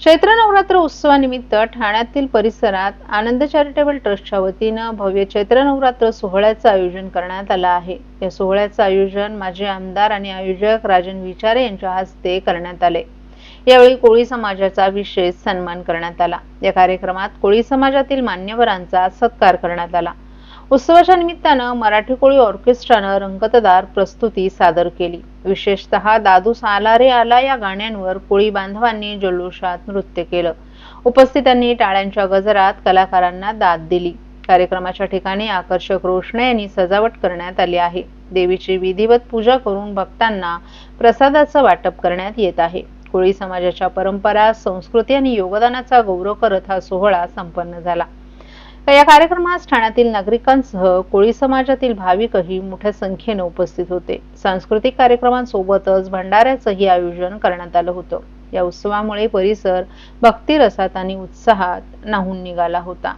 चैत्र नवरात्र उत्सवानिमित्त ठाण्यातील परिसरात आनंद चॅरिटेबल ट्रस्टच्या वतीनं भव्य चैत्र नवरात्र सोहळ्याचं आयोजन करण्यात आलं आहे. या सोहळ्याचं आयोजन माजी आमदार आणि आयोजक राजन विचारे यांच्या हस्ते करण्यात आले. यावेळी कोळी समाजाचा विशेष सन्मान करण्यात आला. या कार्यक्रमात कोळी समाजातील मान्यवरांचा सत्कार करण्यात आला. उत्सवाच्या निमित्तानं मराठी कोळी ऑर्केस्ट्रानं रंगतदार प्रस्तुती सादर केली. विशेषतः दादू साला रे आला या गाण्यांवर कोळी बांधवांनी जल्लोषात नृत्य केलं. उपस्थितांनी टाळ्यांच्या गजरात कलाकारांना दाद दिली. कार्यक्रमाच्या ठिकाणी आकर्षक रोषणायांनी सजावट करण्यात आली आहे. देवीची विधिवत पूजा करून भक्तांना प्रसादाचं वाटप करण्यात येत आहे. कोळी समाजाच्या परंपरा संस्कृती आणि योगदानाचा गौरव करत हा सोहळा संपन्न झाला. या कार्यक्रमास ठाण्यातील नागरिकांसह कोळी समाजातील भाविकही मोठ्या संख्येने उपस्थित होते. सांस्कृतिक कार्यक्रमांसोबतच भंडाऱ्याचंही आयोजन करण्यात आलं होतं. या उत्सवामुळे परिसर भक्तिरसात आणि उत्साहात नाहून निघाला होता.